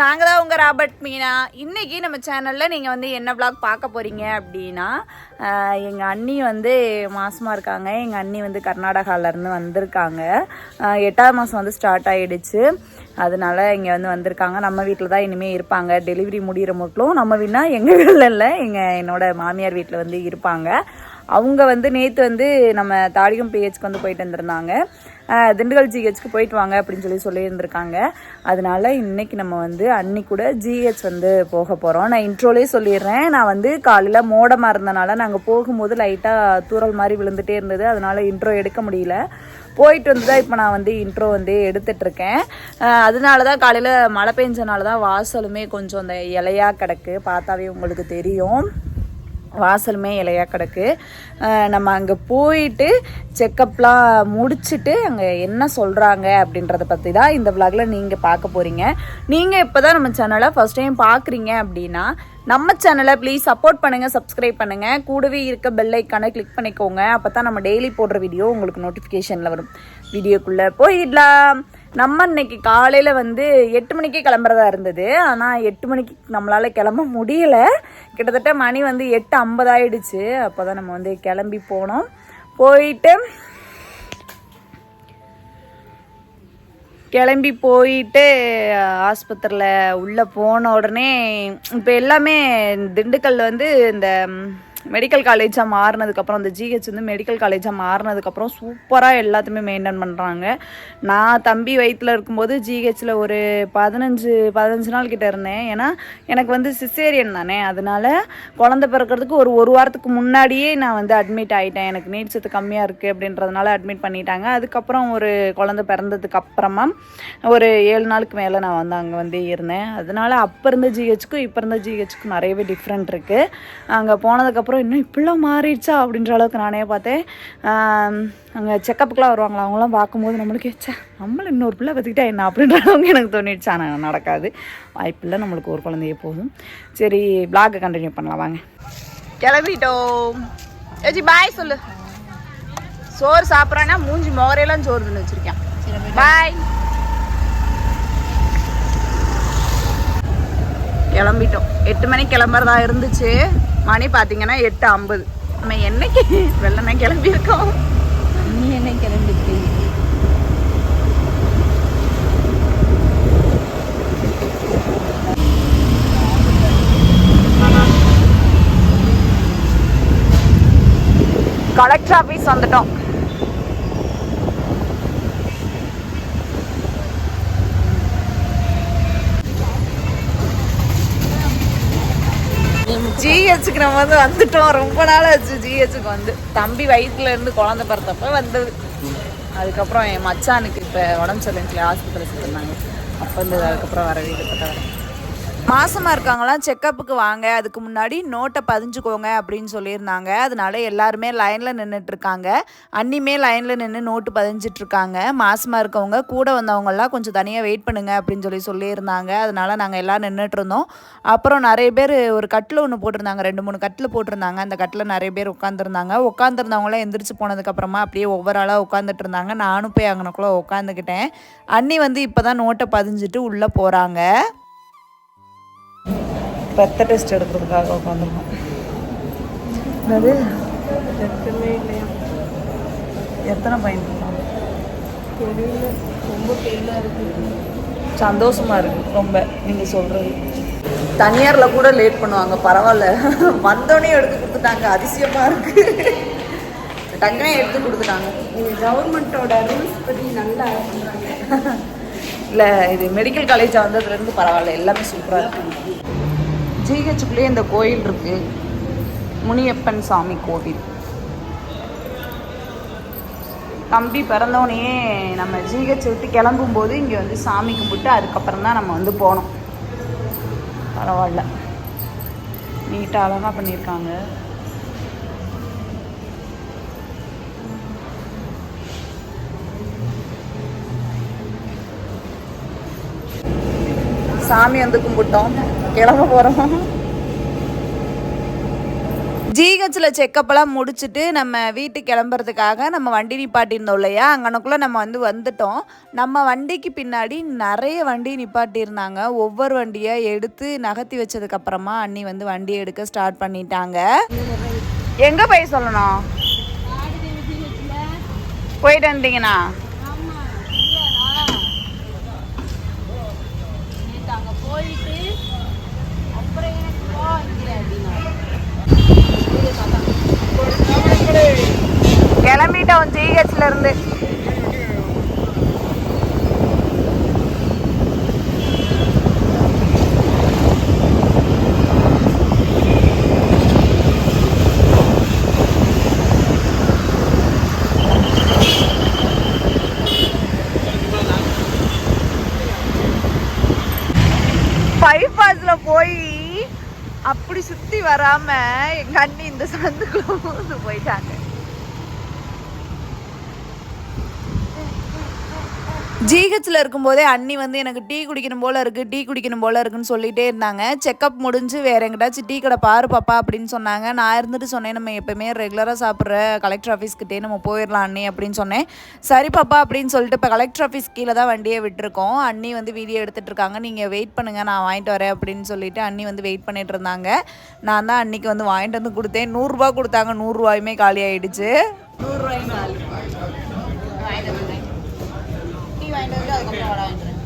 நாங்கள் தான் உங்கள் ராபர்ட் மீனா. இன்றைக்கி நம்ம சேனலில் நீங்கள் வந்து என்ன ப்ளாக் பார்க்க போகிறீங்க அப்படின்னா எங்கள் அண்ணி வந்து மாதமாக இருக்காங்க. எங்கள் அண்ணி வந்து கர்நாடகாவிலேருந்து வந்திருக்காங்க. எட்டாவது மாதம் வந்து ஸ்டார்ட் ஆகிடுச்சு அதனால இங்கே வந்து வந்திருக்காங்க. நம்ம வீட்டில் தான் இனிமேல் இருப்பாங்க. டெலிவரி முடிகிற மட்டும் நம்ம வீடுனா எங்கள் வீட்டில் இல்லை எங்கள் என்னோடய மாமியார் வீட்டில் வந்து இருப்பாங்க. அவங்க வந்து நேற்று வந்து நம்ம தாடிகம் பிஹெச்க்கு வந்து போயிட்டு வந்திருந்தாங்க. திண்டுக்கல் ஜிஹெச்க்கு போயிட்டு வாங்க அப்படின்னு சொல்லி சொல்லியிருந்திருக்காங்க. அதனால இன்னைக்கு நம்ம வந்து அன்னி கூட ஜிஹெச் வந்து போக போகிறோம் நான் இன்ட்ரோலே சொல்லிடுறேன். நான் வந்து காலையில் மோடமாக இருந்தனால நாங்கள் போகும்போது லைட்டாக தூறல் மாதிரி விழுந்துட்டே இருந்தது. அதனால இன்ட்ரோ எடுக்க முடியல. போயிட்டு வந்து தான் இப்போ நான் வந்து இன்ட்ரோ வந்து எடுத்துட்ருக்கேன் அதனால தான் காலையில் மழை பெஞ்சனால தான் வாசலுமே கொஞ்சம் அந்த இலையா கிடக்கு. பார்த்தாவே உங்களுக்கு தெரியும். வாசலுமே இலையா கிடக்கு. நம்ம அங்கே போயிட்டு செக்கப்லாம் முடிச்சுட்டு அங்கே என்ன சொல்கிறாங்க அப்படின்றத பற்றி தான் இந்த விலாகில் நீங்கள் பார்க்க போகிறீங்க நீங்கள் இப்போ தான் நம்ம சேனலை ஃபஸ்ட் டைம் பார்க்குறீங்க அப்படின்னா நம்ம சேனலை ப்ளீஸ் சப்போர்ட் பண்ணுங்கள் சப்ஸ்கிரைப் பண்ணுங்கள் கூடவே இருக்க பெல் ஐக்கானை கிளிக் பண்ணிக்கோங்க. அப்போ தான் நம்ம டெய்லி போடுற வீடியோ உங்களுக்கு நோட்டிஃபிகேஷனில் வரும். வீடியோக்குள்ளே போயிடலாம். நம்ம இன்னைக்கு காலையில் வந்து எட்டு மணிக்கே கிளம்புறதா இருந்தது. ஆனால் எட்டு மணிக்கு நம்மளால் கிளம்ப முடியல. கிட்டத்தட்ட மணி வந்து எட்டு ஐம்பதாயிடுச்சு அப்போ தான் நம்ம வந்து கிளம்பி போனோம். போயிட்டு கிளம்பி போயிட்டு ஆஸ்பத்திரியில் உள்ளே போன உடனே இப்போ எல்லாமே திண்டுக்கல் வந்து இந்த மெடிக்கல் காலேஜாக மாறினதுக்கப்புறம் இந்த ஜிஹெச் வந்து மெடிக்கல் காலேஜாக மாறினதுக்கப்புறம் சூப்பராக எல்லாத்தையுமே மெயின்டைன் பண்ணுறாங்க நான் தம்பி வயிற்றில் இருக்கும்போது ஜிஹெச்சில் ஒரு பதினஞ்சு பதினஞ்சு நாள் கிட்டே இருந்தேன். ஏன்னா எனக்கு வந்து சிசேரியன் தானே. அதனால குழந்தை பிறக்கிறதுக்கு ஒரு ஒரு வாரத்துக்கு முன்னாடியே நான் வந்து அட்மிட் ஆகிட்டேன் எனக்கு நீட் சத்து கம்மியாக இருக்குது அப்படின்றதுனால அட்மிட் பண்ணிட்டாங்க. அதுக்கப்புறம் ஒரு குழந்தை பிறந்ததுக்கு அப்புறமா ஒரு ஏழு நாளுக்கு மேலே நான் வந்து அங்கே வந்து இருந்தேன். அதனால அப்போ இருந்த ஜிஹெச்சுக்கும் இப்போ இருந்த ஜிஹெச்சுக்கும் நிறையவே டிஃப்ரெண்ட் இருக்குது அங்கே போனதுக்கப்புறம் இன்னும் இப்படிலாம் மாறிடுச்சா அப்படின்ற அளவுக்கு நானே பார்த்தேன். அங்கே செக்கப்புக்கெலாம் வருவாங்களா அவங்களாம் பார்க்கும்போது நம்மளுக்கு ஏச்சா நம்மளும் இன்னொரு பிள்ளை பார்த்துக்கிட்டா என்ன அப்படின்ற அளவுக்கு எனக்கு தோணிடுச்சு. ஆனால் நடக்காது. வாய்ப்பில்லை நம்மளுக்கு ஒரு குழந்தையே போதும். சரி பிளாகை கண்டினியூ பண்ணலாம் வாங்க. கிளம்பிட்டோம். ஏச்சி பாய் சொல்லு. சோறு சாப்பிட்றான்னா மூஞ்சி மோரையெல்லாம் சோறு தின்னு வச்சிருக்கேன். பாய் கிளம்பிட்டோம். எட்டு மணிக்கு கிளம்புறதா இருந்துச்சு. மணி பார்த்தீங்கன்னா எட்டு ஐம்பது. நம்ம என்னைக்கு வெள்ளனை கிளம்பி இருக்கோம் நீ என்ன கிளம்பிட்டு கலெக்டர் ஆஃபீஸ் வந்துட்டோம். ஜிஹெச்சுக்கு நம்ம வந்து வந்துட்டோம். ரொம்ப நாள் ஆச்சு ஜிஹெச்சுக்கு வந்து. தம்பி வயிற்றுல இருந்து குழந்தை பிறந்தப்ப வந்தது. அதுக்கப்புறம் என் மச்சானுக்கு இப்போ உடம்பு சரியில்லை ஹாஸ்பிட்டலில் சேர்த்துருந்தாங்க அப்போ இந்த அதுக்கப்புறம் வரவே வரேன். மாசமாக இருக்காங்களாம் செக்கப்புக்கு வாங்க அதுக்கு முன்னாடி நோட்டை பதிஞ்சுக்கோங்க அப்படின்னு சொல்லியிருந்தாங்க. அதனால எல்லாருமே லைனில் நின்றுட்டுருக்காங்க அன்னிமே லைனில் நின்று நோட்டு பதிஞ்சிட்ருக்காங்க மாசமாக இருக்கவங்க கூட வந்தவங்கெல்லாம் கொஞ்சம் தனியாக வெயிட் பண்ணுங்க அப்படின்னு சொல்லி சொல்லியிருந்தாங்க. அதனால நாங்கள் எல்லாம் நின்றுட்டு இருந்தோம் அப்புறம் நிறைய பேர் ஒரு கட்டில் ஒன்று போட்டிருந்தாங்க ரெண்டு மூணு கட்டில் போட்டிருந்தாங்க. அந்த கட்டில் நிறைய பேர் உட்காந்துருந்தாங்க உட்காந்துருந்தவங்களாம் எந்திரிச்சு போனதுக்கப்புறமா அப்படியே ஒவ்வொரு ஆளாக உட்காந்துட்டு இருந்தாங்க நானும் போய் அங்கனக்குள்ளே உட்காந்துக்கிட்டேன் அண்ணி வந்து இப்போ தான் நோட்டை பதிஞ்சிட்டு உள்ளே போகிறாங்க ரத்த டெஸ்ட் எடுக்கிறதுக்காக உட்காந்துருக்கோம். என்னது? ரத்தமே இல்லையா? எத்தனை பையன் தெரியல. ரொம்ப பெயினாக இருக்கு. சந்தோஷமா இருக்கு ரொம்ப நீங்க சொல்றது. தனியார்ல கூட லேட் பண்ணுவாங்க பரவாயில்ல. வந்தோடனே எடுத்து கொடுத்துட்டாங்க அதிசயமா இருக்கு. டக்குனே எடுத்து கொடுத்துட்டாங்க. இது கவர்மெண்ட்டோட ரூல்ஸ் பற்றி நல்லா பண்ணுறாங்க இல்ல இது மெடிக்கல் காலேஜ் வந்ததுல இருந்து பரவாயில்ல எல்லாமே சூப்பரா இருக்கு. ஜிஹெச்சுக்குள்ளேயே இந்த கோயில் இருக்கு. முனியப்பன் சாமி கோவில். தம்பி பிறந்தோடனே நம்ம ஜிஹெச் விட்டு கிளம்பும்போது இங்கே வந்து சாமி கும்பிட்டு அதுக்கப்புறம் தான் நம்ம வந்து போனோம். பரவாயில்ல. நீட்டாக அழகாக பண்ணியிருக்காங்க. சாமி வந்து கும்பிட்டோம். கிளம்ப போகிறோம் ஜிஹெச்சில் செக்கப்பெல்லாம் முடிச்சுட்டு நம்ம வீட்டுக்கு கிளம்புறதுக்காக நம்ம வண்டி நிப்பாட்டியிருந்தோம் இல்லையா? அங்கனக்குள்ளே நம்ம வந்து வந்துட்டோம். நம்ம வண்டிக்கு பின்னாடி நிறைய வண்டி நிப்பாட்டியிருந்தாங்க. ஒவ்வொரு வண்டியை எடுத்து நகர்த்தி வச்சதுக்கப்புறமா அண்ணி வந்து வண்டி எடுக்க ஸ்டார்ட் பண்ணிட்டாங்க. எங்கே போய் சொல்லணும்? போயிட்டு வந்தீங்கண்ணா அங்க போயிட்டு அப்புறம் எனக்கு போ இங்க அப்படின்னா கிளம்பிட்டோம் ஜிஹெச்ல இருந்து பைபாஸ்ல போய் அப்படி வராம எங்க அண்ணி இந்த சந்துக்குள்ள பூந்து போயிட்டாங்க. ஜிஹெச்சில் இருக்கும்போதே அண்ணி வந்து எனக்கு டீ குடிக்கணும் போல் இருக்குது டீ குடிக்கணும் போல் இருக்குன்னு சொல்லிகிட்டே இருந்தாங்க. செக்கப் முடிஞ்சு வேற எங்கிட்டாச்சும் டீ கடை பாரு பாப்பா அப்படின்னு சொன்னாங்க. நான் இருந்துட்டு சொன்னேன் நம்ம எப்போயுமே ரெகுலராக சாப்பிட்ற கலெக்டர் ஆஃபீஸ்க்கிட்டே நம்ம போயிடலாம் அண்ணி அப்படின்னு சொன்னேன். சரி பாப்பா அப்படின்னு சொல்லிட்டு இப்போ கலெக்டர் ஆஃபீஸ் கீழே தான் வண்டியை விட்டுருக்கோம். அண்ணி வந்து வீடியோ எடுத்துட்டு இருக்காங்க. நீங்கள் வெயிட் பண்ணுங்கள் நான் வாங்கிட்டு வரேன் அப்படின்னு சொல்லிட்டு அண்ணி வந்து வெயிட் பண்ணிட்டு இருந்தாங்க. நான் தான் அன்னைக்கு வந்து வாங்கிட்டு வந்து கொடுத்தேன். நூறுரூவா கொடுத்தாங்க. நூறுரூவாயுமே காலி ஆயிடுச்சு. நூறுரூவாயும் வாங்கிட்டு வந்துடுறேன் டீ வாங்கிட்டு வந்து அதுக்கப்புறம் வடை வாங்கிட்டுறேன்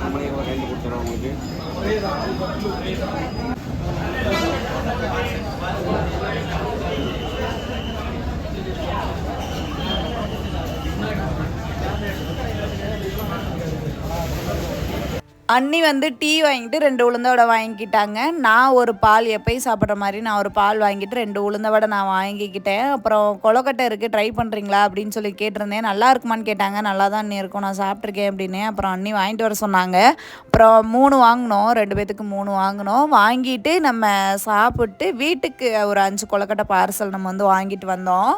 நம்மளே உங்களுக்கு அண்ணி வந்து டீ வாங்கிட்டு ரெண்டு உளுந்த வடை வாங்கிக்கிட்டாங்க. நான் ஒரு பால் எப்பயும் சாப்பிட்ற மாதிரி நான் ஒரு பால் வாங்கிட்டு ரெண்டு உளுந்த வடை நான் வாங்கிக்கிட்டேன். அப்புறம் கொலக்கட்டை இருக்குது ட்ரை பண்ணுறீங்களா அப்படின்னு சொல்லி கேட்டிருந்தேன். நல்லா இருக்குமான்னு கேட்டாங்க. நல்லா தான் அண்ணி இருக்கும். நான் சாப்பிட்ருக்கேன் அப்படின்னு. அப்புறம் அண்ணி வாங்கிட்டு வர சொன்னாங்க. அப்புறம் மூணு வாங்கினோம். ரெண்டு பேத்துக்கு மூணு வாங்கினோம். வாங்கிட்டு நம்ம சாப்பிட்டு வீட்டுக்கு ஒரு அஞ்சு கொலக்கட்டை பார்சல் நம்ம வந்து வாங்கிட்டு வந்தோம்.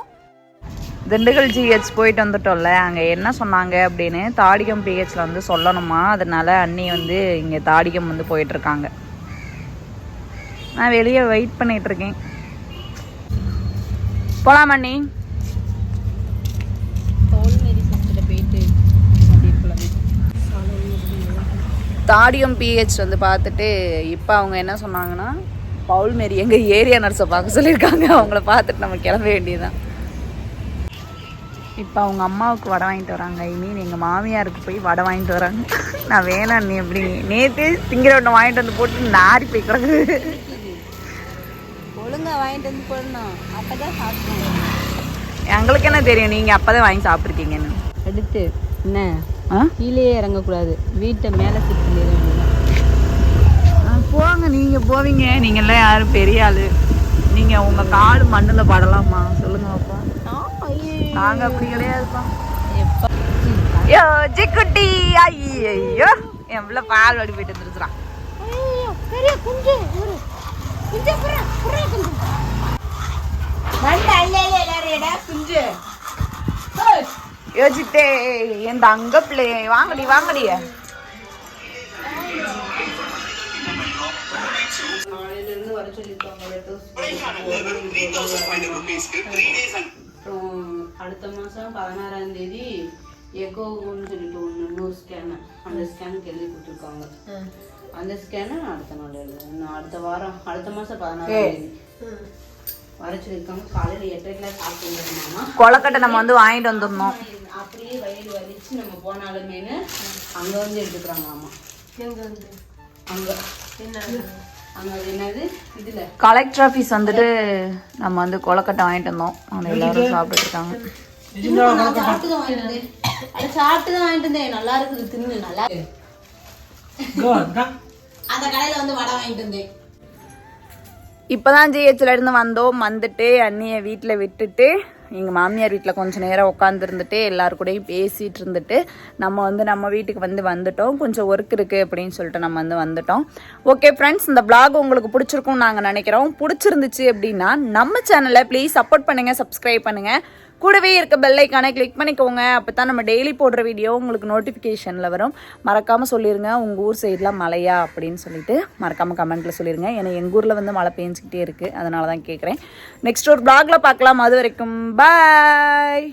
திண்டுக்கல் ஜிஹெச் போயிட்டு வந்துட்டோம்ல அங்கே என்ன சொன்னாங்க அப்படின்னு தாடிகம் பிஹெச்சில் வந்து சொல்லணுமா? அதனால அண்ணி வந்து இங்கே தாடிகம் வந்து போயிட்டுருக்காங்க நான் வெளியே வெயிட் பண்ணிட்டு இருக்கேன். போலாம் அண்ணி. தாடியம் பிஹெச் வந்து பார்த்துட்டு இப்போ அவங்க என்ன சொன்னாங்கன்னா பவுல் மாரி எங்கள் ஏரியா நர்ஸை பார்க்க சொல்லியிருக்காங்க. அவங்கள பார்த்துட்டு நம்ம கிளம்ப வேண்டியதுதான். இப்போ அவங்க அம்மாவுக்கு வடை வாங்கிட்டு வராங்க. ஐ மீன் எங்கள் மாமியாருக்கு போய் வடை வாங்கிட்டு வராங்க. நான் வேணாம் நீ எப்படி நேற்று திங்கிற ஒன்று வாங்கிட்டு வந்து போட்டு நாரி போய் கிடக்குது ஒழுங்கா வாங்கிட்டு வந்து போடணும். அப்பதான் சாப்பிடணும் எங்களுக்கு என்ன தெரியும்? நீங்கள் அப்போ தான் வாங்கி சாப்பிட்ருக்கீங்கன்னு எடுத்து என்ன? ஆ? கீழே இறங்கக்கூடாது. வீட்டை மேலே சிட் பண்ணிட வேண்டியதான் ஆ, போங்க. நீங்கள் போவீங்க. நீங்கள்லாம் யாரும் பெரிய ஆள். நீங்கள் உங்கள் காடு மண்ணில் படலாமா? சொல்லுங்க பாப்பா. நாங்கள் அப்படி கிடையாதுப்பா. ஐயோ ஜிக்குட்டி ஐயோ என் பிள்ளை பால் வாடி போயிட்டு வந்துருச்சுறான் பெரிய குஞ்சு ஒரு குஞ்சு புறா புறா குஞ்சு. மண்ட அல்ல எல்லாரையடா குஞ்சு. யோசிட்டே என் தங்க பிள்ளை வாங்கடி வாங்கடி. நாளையிலிருந்து வர சொல்லியிருக்காங்க அப்புறம் அடுத்த மாதம் பதினாறாம் தேதி எகோன்னு சொல்லிட்டு ஒன்று இன்னொரு ஸ்கேனு அந்த ஸ்கேனுக்கு எழுதி கொடுத்துருக்காங்க. அந்த ஸ்கேனை அடுத்த நாள் எழுதுறேன். நான் அடுத்த வாரம் அடுத்த மாதம் பதினாறாம் தேதி. வர சொல்லியிருக்காங்க. காலையில் எட்டரைக்கெல்லாம் சாப்பிட்டுருந்தோம்னா கொலக்கட்டை நம்ம வந்து வாங்கிட்டு வந்துடணும். அப்படியே வயிறு வலிச்சு நம்ம போனாலுமேனு அங்கே வந்து எடுத்துக்கிறாங்க ஆமா அங்கே. என்ன? கலெக்டர் ஆஃபீஸ் வந்துட்டு நம்ம வந்து கொலக்கட்டை வாங்கிட்டு வந்தோம். அவங்க எல்லாரும் சாப்பிட்டுட்டு இருக்காங்க சாப்பிட்டு தான் வாங்கிட்டு வந்தேன். அது சாப்பிட்டு தான் வாங்கிட்டு வந்தேன். நல்லா இருக்குது தின்னு. நல்லா இருக்கு. அந்த கடையில வந்து வடை வாங்கிட்டு வந்தேன். இப்போதான் ஜிஹெச்ல இருந்து வந்தோம். வந்துட்டு அண்ணியை வீட்டில் விட்டுட்டு எங்கள் மாமியார் வீட்டில் கொஞ்சம் நேரம் உட்காந்துருந்துட்டு எல்லாரு கூடயும் பேசிகிட்டு இருந்துட்டு நம்ம வந்து நம்ம வீட்டுக்கு வந்து வந்துட்டோம். கொஞ்சம் ஒர்க் இருக்குது அப்படின்னு சொல்லிட்டு நம்ம வந்து வந்துட்டோம். ஓகே ஃப்ரெண்ட்ஸ் இந்த பிளாக் உங்களுக்கு பிடிச்சிருக்கும்னு நாங்கள் நினைக்கிறோம். பிடிச்சிருந்துச்சு அப்படின்னா நம்ம சேனலை ப்ளீஸ் சப்போர்ட் பண்ணுங்கள் சப்ஸ்கிரைப் பண்ணுங்கள் கூடவே இருக்க பெல்லைக்கான கிளிக் பண்ணிக்கோங்க. அப்போ தான் நம்ம டெய்லி போடுற வீடியோ உங்களுக்கு நோட்டிஃபிகேஷனில் வரும். மறக்காமல் சொல்லிடுங்க உங்கள் ஊர் சைட்லாம் மழையா அப்படின்னு சொல்லிட்டு மறக்காமல் கமெண்ட்டில் சொல்லிடுங்க ஏன்னா எங்கள் ஊரில் வந்து மழை பெஞ்சிக்கிட்டே இருக்குது அதனால தான் கேட்குறேன் நெக்ஸ்ட் ஒரு பிளாகில் பார்க்கலாம். அது வரைக்கும் பாய்